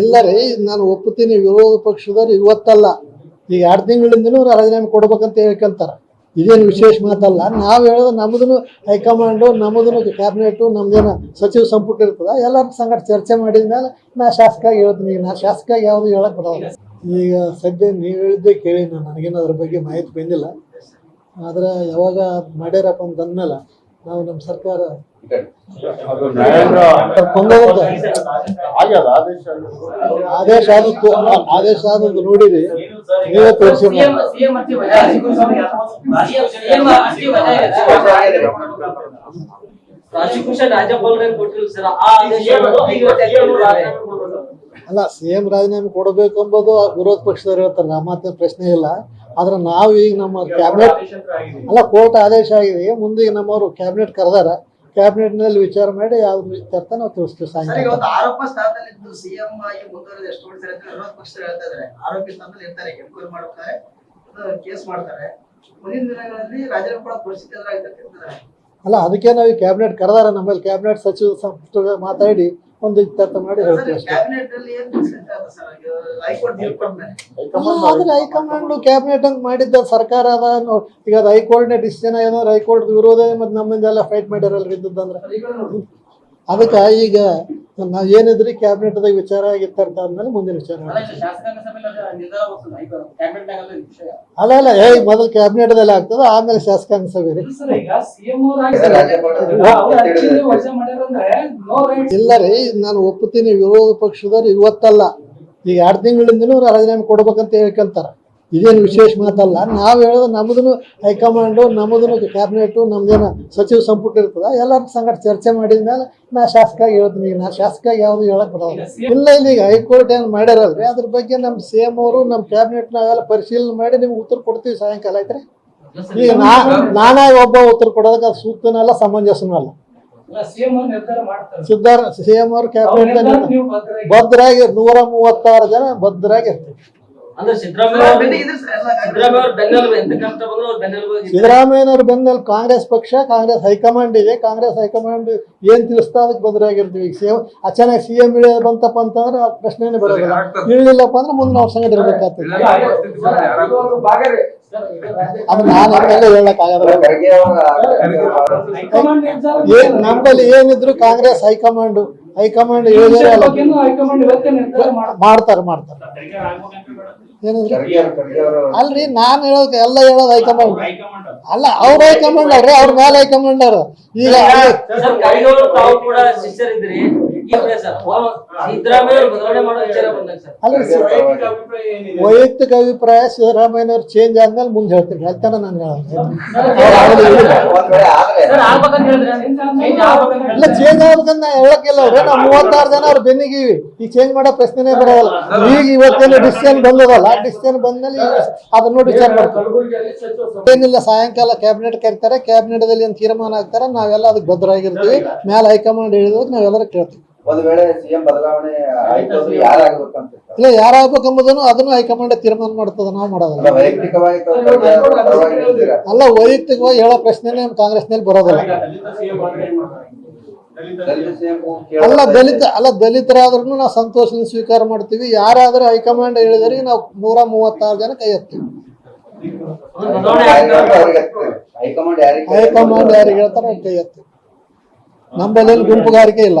ಇಲ್ಲ ರೀ ನಾನು ಒಪ್ಪುತ್ತೀನಿ ವಿರೋಧ ಪಕ್ಷದವ್ರು ಇವತ್ತಲ್ಲ. ಈಗ ಎರಡು ತಿಂಗಳಿಂದನೂ ರಾಜೀನಾಮೆ ಕೊಡ್ಬೇಕಂತ ಹೇಳ್ಕೊಂತಾರ. ಇದೇನು ವಿಶೇಷ ಮಾತಲ್ಲ ನಾವು ಹೇಳೋದು ನಮ್ಮದನ್ನು ಹೈಕಮಾಂಡು ನಮ್ಮದನ್ನು ಕ್ಯಾಬಿನೆಟು ನಮ್ದೇನು ಸಚಿವ ಸಂಪುಟ ಇರ್ತದ ಎಲ್ಲರ ಸಂಗಡ ಚರ್ಚೆ ಮಾಡಿದ ಮೇಲೆ ನಾ ಶಾಸಕ ಹೇಳ್ತೀನಿ. ಈಗ ನಾ ಶಾಸಕ ಯಾವುದು ಹೇಳಕ್ ಬರೋಲ್ಲ. ಈಗ ಸದ್ಯ ನೀವು ಹೇಳಿದ್ದೆ ಕೇಳಿ ನಾನು ನನಗೇನು ಅದ್ರ ಬಗ್ಗೆ ಮಾಹಿತಿ ಬಂದಿಲ್ಲ. ಆದ್ರೆ ಯಾವಾಗ ಮಾಡ್ಯಾರಪ್ಪ ಅಂತ ಅಂದ್ಮೇಲೆ ನಾವು ನಮ್ಮ ಸರ್ಕಾರ ಆದೇಶ ಆದೇಶ ಆದದ್ದು ಆದೇಶ ಆದದ್ದು ನೋಡಿರಿ. ನೀವೇ ತೋರಿಸಿ ರಾಜ್ಯಪಾಲರಿಗೆ ಕೊಟ್ಟಿಲ್ಲ ಸರ್ ಆ ಆದೇಶ ಅಲ್ಲ ಸಿಎಂ ರಾಜೀನಾಮೆ ಕೊಡಬೇಕು ಎಂಬುದು ವಿರೋಧ ಪಕ್ಷದವ್ರು ಹೇಳ್ತಾರೆ ನಮ್ಮ ಮಾತಿನ ಪ್ರಶ್ನೆ ಇಲ್ಲ. ಆದ್ರೆ ನಾವು ಈಗ ನಮ್ಮ ಕ್ಯಾಬಿನೆಟ್ ಅಲ್ಲ ಕೋರ್ಟ್ ಆದೇಶ ಆಗಿದೆ. ಮುಂದೆ ಈಗ ನಮ್ಮವರು ಕ್ಯಾಬಿನೆಟ್ ಕರೆದಾರ. ಕ್ಯಾಬಿನೆಟ್ನಲ್ಲಿ ವಿಚಾರ ಮಾಡಿ ಯಾವ್ದು ಇತ್ಯರ್ಥ ನಾವು ತಿಳಿಸ್ತೀವಿ ಸಾಯಂಕಾಲ. ಅಲ್ಲ ಅದಕ್ಕೆ ನಾವು ಈ ಕ್ಯಾಬಿನೆಟ್ ಕರೆದಾರ. ನಮ್ಮಲ್ಲಿ ಕ್ಯಾಬಿನೆಟ್ ಸಚಿವ ಸಂಪುಟ ಮಾತಾಡಿ ಒಂದು ಇತ್ಯರ್ಥ ಮಾಡಿ ಹೇಳ್ತೀವಿ ಅಷ್ಟೇ. ಆದ್ರೆ ಹೈಕಮಾಂಡ್ ಕ್ಯಾಬಿನೆಟ್ ಹಂಗ್ ಮಾಡಿದ್ದ ಸರ್ಕಾರ ಅದ ಈಗ ಅದು ಹೈಕೋರ್ಟ್ ಡಿಸಿಷನ್ ಏನೋ ಹೈಕೋರ್ಟ್ ವಿರೋಧ ಮತ್ತೆ ನಮ್ಮಿಂದ ಎಲ್ಲ ಫೈಟ್ ಮಾಡ್ಯಾರಲ್ರಿ ಇದ್ದದಂದ್ರೆ ಅದಕ್ಕೆ ಈಗ ನಾವ್ ಏನಿದ್ರಿ ಕ್ಯಾಬಿನೆಟ್ದಾಗ ವಿಚಾರ ವಿಚಾರ ಆಗಿತ್ತಂತ ಆದ್ಮೇಲೆ ಮುಂದಿನ ವಿಚಾರ ಅಲ್ಲ ಅಲ್ಲ ಏ ಮೊದಲು ಕ್ಯಾಬಿನೆಟ್ದಲ್ಲಿ ಆಗ್ತದ ಆಮೇಲೆ ಶಾಸಕಾಂಗ ಸಭೆ ರೀ. ಇಲ್ಲ ರೀ ನಾನು ಒಪ್ಪುತ್ತೀನಿ ವಿರೋಧ ಪಕ್ಷದವ್ರು ಇವತ್ತಲ್ಲ. ಈಗ ಎರಡು ತಿಂಗಳಿಂದನೂ ರಾಜೀನಾಮೆ ಕೊಡ್ಬೇಕಂತ ಹೇಳ್ಕೊಂತಾರ. ಇದೇನು ವಿಶೇಷ ಮಾತಲ್ಲ ನಾವು ಹೇಳೋದು ನಮ್ಮದನ್ನು ಹೈಕಮಾಂಡು ನಮ್ಮದನ್ನು ಕ್ಯಾಬಿನೆಟು ನಮ್ದೇನು ಸಚಿವ ಸಂಪುಟ ಇರ್ತದೆ ಎಲ್ಲರ ಸಂಗಡ ಚರ್ಚೆ ಮಾಡಿದ ಮೇಲೆ ನಾ ಶಾಸಕ ಹೇಳ್ತೀನಿ ಈಗ ನಾ ಶಾಸಕ ಯಾವುದು ಹೇಳಕ್ ಬರೋಲ್ಲ. ಇಲ್ಲ ಇಲ್ಲ ಈಗ ಹೈಕೋರ್ಟ್ ಏನು ಮಾಡ್ಯಾರಲ್ರಿ? ಅದ್ರ ಬಗ್ಗೆ ನಮ್ಮ ಸಿ ಎಂ ಅವರು ನಮ್ಮ ಕ್ಯಾಬಿನೆಟ್ ನಾವೆಲ್ಲ ಪರಿಶೀಲನೆ ಮಾಡಿ ನಿಮ್ಗೆ ಉತ್ತರ ಕೊಡ್ತೀವಿ ಸಾಯಂಕಾಲ ಆಯ್ತ್ರಿ? ಈಗ ನಾ ನಾನಾಗಿ ಒಬ್ಬ ಉತ್ತರ ಕೊಡೋದಕ್ಕೆ ಅದು ಸೂಕ್ತನಲ್ಲ ಸಮಂಜಸನೂ ಅಲ್ಲ. ನಿರ್ಧಾರ ಮಾಡ್ತಾರೆ. ಸಿದ್ದಾರ ಸಿ ಎಂ ಅವರು ಕ್ಯಾಬಿನೆಟ್ ಭದ್ರಾಗಿ ನೂರ ಮೂವತ್ತಾರು ಜನ ಭದ್ರಾಗಿ ಇರ್ತೀವಿ. ಅಂದ್ರೆ. ಸಿದ್ದರಾಮಯ್ಯನವ್ರ ಬೆನ್ನಲ್ಲಿ ಕಾಂಗ್ರೆಸ್ ಪಕ್ಷ ಕಾಂಗ್ರೆಸ್ ಹೈಕಮಾಂಡ್ ಇದೆ. ಕಾಂಗ್ರೆಸ್ ಹೈಕಮಾಂಡ್ ಏನ್ ತಿಳಿಸ್ತಾ ಅದಕ್ಕೆ ಆಗಿರ್ತೀವಿ ಈಗ ಸೇವ್ ಅಚಾನಕ್ ಸಿ ಎಂ ಇಳಿಯೋದು ಬಂತಪ್ಪ ಅಂತಂದ್ರೆ ಆ ಪ್ರಶ್ನೆನೇ ಬರೋದಿಲ್ಲ. ಇಳಿಲಿಲ್ಲಪ್ಪ ಅಂದ್ರೆ ಮುಂದೆ ನಾವು ಸಂಗತಿ ಇರ್ಬೇಕಾಗ್ತದೆ ಅದು ನಾನು ಹಂಗೆಲ್ಲ ಹೇಳಕ್ ಆಗಲ್ಲ. ಏನ್ ನಮ್ಮಲ್ಲಿ ಏನಿದ್ರು ಕಾಂಗ್ರೆಸ್ ಹೈಕಮಾಂಡ್ ಹೈಕಮಾಂಡ್ ಮಾಡ್ತಾರೆ ಮಾಡ್ತಾರೆ. ಏನಿದ್ರು ಅಲ್ರಿ ನಾನು ಹೇಳೋದು ಎಲ್ಲ ಹೇಳೋದು ಹೈಕಮಾಂಡ್. ಅಲ್ಲ ಅವ್ರ ಹೈಕಮಾಂಡ್ ಅವ್ರಿ ಅವ್ರ ಮೇಲೆ ಹೈಕಮಾಂಡ್ ಅವ್ರು. ಈಗ ವೈಯಕ್ತಿಕ ಅಭಿಪ್ರಾಯ ಸಿದ್ದರಾಮಯ್ಯನವ್ರು ಚೇಂಜ್ ಆದ್ಮೇಲೆ ಮುಂದೆ ಹೇಳ್ತೀನಿ. ಹೇಳ್ತಾನೆ ನಾನು ಹೇಳೋದು. ಸರ್ ಆಗ್ಬೇಕಂತ ಹೇಳಿದ್ರೆ change ಆಗ್ಬೇಕಂತ ಇಲ್ಲ ಚೇಂಜ್ ಆಗ್ಬೇಕಂತ ನಾ ಹೇಳಕ್ಕಿಲ್ಲ ಅವ್ರೆ. ನಾವು ಮೂವತ್ತಾರು ಜನ ಅವ್ರು ಬೆನ್ನಿಗೀವಿ ಈಗ ಚೇಂಜ್ ಮಾಡೋ ಪ್ರಶ್ನೆನೇ ಬರೋಲ್ಲ ಈಗ ಇವತ್ತೇನು ಡಿಸಿಷನ್ ಬಂದದಲ್ಲ? ಡಿಸಿಷನ್ ಬಂದ್ಮೇಲೆ ಅದನ್ನು ಅದನ್ನ ನೋಡಿ ವಿಚಾರ ಮಾಡ್ತೀವಿ. ಏನಿಲ್ಲ ಸಾಯಂಕಾಲ ಕ್ಯಾಬಿನೆಟ್ ಕರಿತಾರೆ. ಕ್ಯಾಬಿನೆಟ್ ದಲ್ಲಿ ಏನ್ ತೀರ್ಮಾನ ಆಗ್ತಾರೆ ನಾವೆಲ್ಲ ಅದಕ್ಕೆ ಭದ್ರಾಗಿರ್ತೀವಿ ಮೇಲೆ ಹೈಕಮಾಂಡ್ ಹೇಳಿದ್ರೆ ನಾವೆಲ್ಲರೂ ಕೇಳ್ತೀವಿ. ಒಂದ್ ವೇಳೆ ಸಿಎಂ ಬದಲಾವಣೆ ಆಯ್ತು ಅಂದ್ರೆ ಯಾರಾಗ್ಬೇಕಂತ. ಇಲ್ಲ ಯಾರಾಗ್ಬೇಕೆಂಬುದನ್ನು ಅದನ್ನು ಹೈಕಮಾಂಡ್ ತೀರ್ಮಾನ ಮಾಡ್ತದ ನಾವು ಮಾಡೋದಲ್ಲ. ಅಲ್ಲ, ವೈಯಕ್ತಿಕವಾಗಿ ತಾವು ಪರವಾಗಿ ನಿಲ್ತೀರಾ? ಅಲ್ಲ ವೈಯಕ್ತಿಕವಾಗಿ ಹೇಳೋ ಪ್ರಶ್ನೆನೇ ಕಾಂಗ್ರೆಸ್ನಲ್ಲಿ ಬರೋದಿಲ್ಲ. ದಲಿತ ಸಿಎಂ ಅಲ್ಲ ದಲಿತ ಅಲ್ಲ ದಲಿತರಾದ್ರೂ ನಾವು ಸಂತೋಷದಿಂದ ಸ್ವೀಕಾರ ಮಾಡ್ತೀವಿ. ಯಾರಾದ್ರೂ ಹೈಕಮಾಂಡ್ ಹೇಳಿದರೆ ನಾವು ನೂರ ಮೂವತ್ತಾರು ಜನ ಕೈ ಎತ್ತೀವಿ. ಹೈಕಮಾಂಡ್ ಯಾರಿಗೆ ಹೈಕಮಾಂಡ್ ಯಾರಿಗೆ ಹೇಳ್ತಾರೋ ಅವ್ರ ಕೈ ಎತ್ತೀವಿ. ನಮ್ಮಲ್ಲಿ ಗುಂಪುಗಾರಿಕೆ ಇಲ್ಲ.